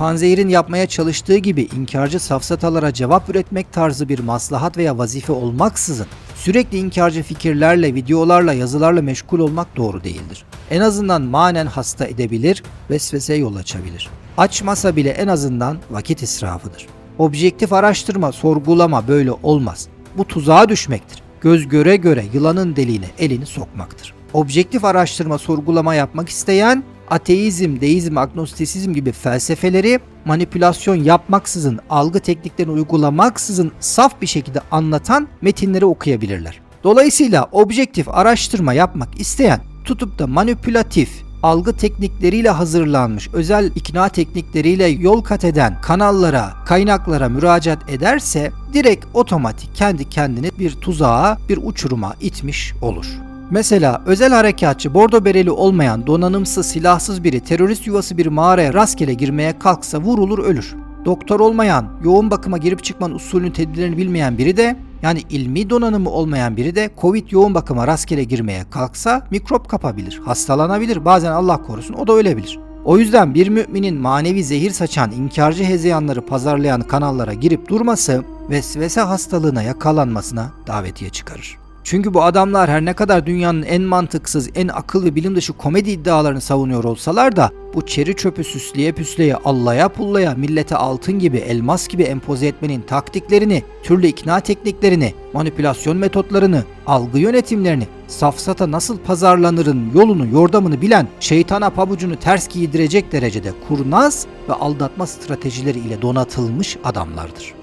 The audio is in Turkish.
panzehirin yapmaya çalıştığı gibi inkarcı safsatalara cevap üretmek tarzı bir maslahat veya vazife olmaksızın sürekli inkarcı fikirlerle, videolarla, yazılarla meşgul olmak doğru değildir. En azından manen hasta edebilir, vesvese yol açabilir. Açmasa bile en azından vakit israfıdır. Objektif araştırma, sorgulama böyle olmaz. Bu tuzağa düşmektir. Göz göre göre yılanın deliğine elini sokmaktır. Objektif araştırma, sorgulama yapmak isteyen ateizm, deizm, agnostisizm gibi felsefeleri manipülasyon yapmaksızın, algı tekniklerini uygulamaksızın saf bir şekilde anlatan metinleri okuyabilirler. Dolayısıyla objektif araştırma yapmak isteyen tutup da manipülatif, algı teknikleriyle hazırlanmış özel ikna teknikleriyle yol kat eden kanallara, kaynaklara müracaat ederse direkt otomatik kendi kendini bir tuzağa, bir uçuruma itmiş olur. Mesela özel harekatçı bordo bereli olmayan donanımsız silahsız biri terörist yuvası bir mağaraya rastgele girmeye kalksa vurulur ölür. Doktor olmayan, yoğun bakıma girip çıkmanın usulünü tedbirlerini bilmeyen biri de yani ilmi donanımı olmayan biri de Covid yoğun bakıma rastgele girmeye kalksa mikrop kapabilir, hastalanabilir, bazen Allah korusun o da ölebilir. O yüzden bir müminin manevi zehir saçan inkarcı hezeyanları pazarlayan kanallara girip durması vesvese hastalığına yakalanmasına davetiye çıkarır. Çünkü bu adamlar her ne kadar dünyanın en mantıksız, en akıl ve bilim dışı komedi iddialarını savunuyor olsalar da bu çeri çöpü süsleye püsleye, allaya pullaya, millete altın gibi, elmas gibi empoze etmenin taktiklerini, türlü ikna tekniklerini, manipülasyon metotlarını, algı yönetimlerini, safsata nasıl pazarlanırın yolunu, yordamını bilen, şeytana pabucunu ters giydirecek derecede kurnaz ve aldatma stratejileri ile donatılmış adamlardır.